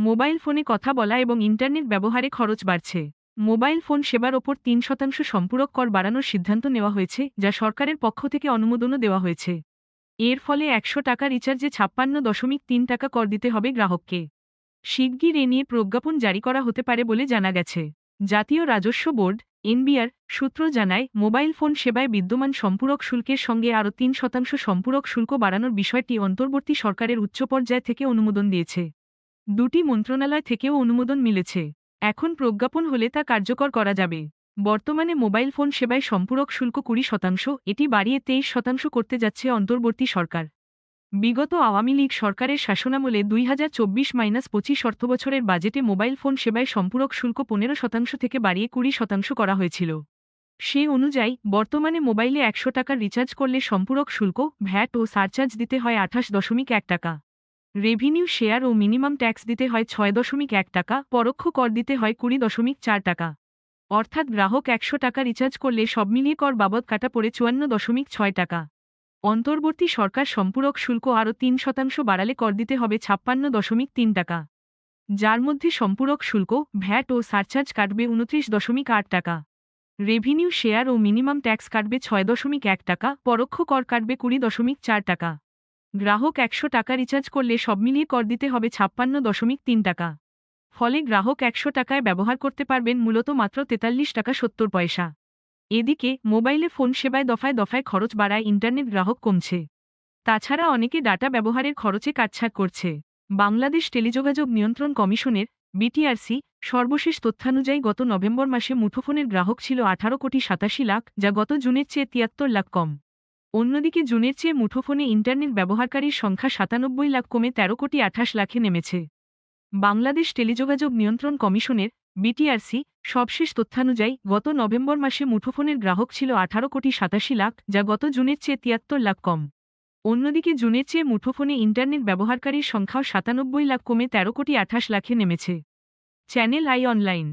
Mobile ফোনে কথা বলা এবং ইন্টারনেট ব্যবহারে খরচ বাড়ছে। মোবাইল ফোন সেবার ওপর তিন শতাংশ সম্পূরক কর বাড়ানোর সিদ্ধান্ত নেওয়া হয়েছে, যা সরকারের পক্ষ থেকে অনুমোদনও দেওয়া হয়েছে। এর ফলে একশো টাকা রিচার্জে ছাপ্পান্ন দশমিক তিন টাকা কর দিতে হবে গ্রাহককে। শিগগির এ নিয়ে প্রজ্ঞাপন জারি করা হতে পারে বলে জানা গেছে। জাতীয় রাজস্ব বোর্ড, এনবিআর, সূত্র জানায়, মোবাইল ফোন সেবায় বিদ্যমান সম্পূরক শুল্কের সঙ্গে আরও তিন শতাংশ সম্পূরক শুল্ক বাড়ানোর বিষয়টি অন্তর্বর্তী সরকারের উচ্চ পর্যায় থেকে অনুমোদন দিয়েছে। দুটি মন্ত্রণালয় থেকেও অনুমোদন মিলেছে। এখন প্রজ্ঞাপন হলে তা কার্যকর করা যাবে। বর্তমানে মোবাইল ফোন সেবায় সম্পূরক শুল্ক কুড়ি শতাংশ, এটি বাড়িয়ে তেইশ শতাংশ করতে যাচ্ছে অন্তর্বর্তী সরকার। বিগত আওয়ামী লীগ সরকারের শাসনামলে দুই হাজার চব্বিশ মাইনাস পঁচিশ অর্থবছরের বাজেটে মোবাইল ফোন সেবায় সম্পূরক শুল্ক পনেরো শতাংশ থেকে বাড়িয়ে কুড়ি শতাংশ করা হয়েছিল। সে অনুযায়ী, বর্তমানে মোবাইলে একশো টাকার রিচার্জ করলে সম্পূরক শুল্ক, ভ্যাট ও সারচার্জ দিতে হয় আঠাশ দশমিক এক টাকা। রেভিনিউ শেয়ার ও মিনিমাম ট্যাক্স দিতে হয় ছয় দশমিক এক টাকা, পরোক্ষ কর দিতে হয় কুড়ি দশমিক চার টাকা। অর্থাৎ গ্রাহক একশো টাকা রিচার্জ করলে সব মিলিয়ে কর বাবদ কাটা পড়ে চুয়ান্ন দশমিক ছয় টাকা। অন্তর্বর্তী সরকার সম্পূরক শুল্ক আরও তিন শতাংশ বাড়ালে কর দিতে হবে ছাপ্পান্ন দশমিক তিন টাকা। যার মধ্যে সম্পূরক শুল্ক, ভ্যাট ও সারচার্জ কাটবে উনত্রিশ দশমিক আট টাকা। রেভিনিউ শেয়ার ও মিনিমাম ট্যাক্স কাটবে ছয় দশমিক এক টাকা, পরোক্ষ কর কাটবে কুড়ি দশমিক চার টাকা। গ্রাহক একশো টাকা রিচার্জ করলে সব মিলিয়ে কর দিতে হবে ছাপ্পান্ন দশমিক তিন টাকা। ফলে গ্রাহক একশো টাকায় ব্যবহার করতে পারবেন মূলত মাত্র তেতাল্লিশ টাকা সত্তর পয়সা। এদিকে, মোবাইলে ফোন সেবায় দফায় দফায় খরচ বাড়ায় ইন্টারনেট গ্রাহক কমছে। তাছাড়া অনেকে ডাটা ব্যবহারের খরচে কাটছাট করছে। বাংলাদেশ টেলিযোগাযোগ নিয়ন্ত্রণ কমিশনের, বিটিআরসি, সর্বশেষ তথ্যানুযায়ী গত নভেম্বর মাসে মুঠোফোনের গ্রাহক ছিল আঠারো কোটি সাতাশি লাখ, যা গত জুনের চেয়ে তিয়াত্তর লাখ কম। অন্যদিকে জুনের চেয়ে মুঠোফোনে ইন্টারনেট ব্যবহারকারীর সংখ্যা সাতানব্বই লাখ কমে তেরো কোটি আঠাশ লাখে নেমেছে। বাংলাদেশ টেলিযোগাযোগ নিয়ন্ত্রণ কমিশনের, বিটিআরসি, সবশেষ তথ্যানুযায়ী গত নভেম্বর মাসে মুঠোফোনের গ্রাহক ছিল আঠারো কোটি সাতাশি লাখ, যা গত জুনের চেয়ে তিয়াত্তর লাখ কম। অন্যদিকে জুনের চেয়ে মুঠোফোনে ইন্টারনেট ব্যবহারকারীর সংখ্যাও সাতানব্বই লাখ কমে তেরো কোটি আঠাশ লাখে নেমেছে। Channel I online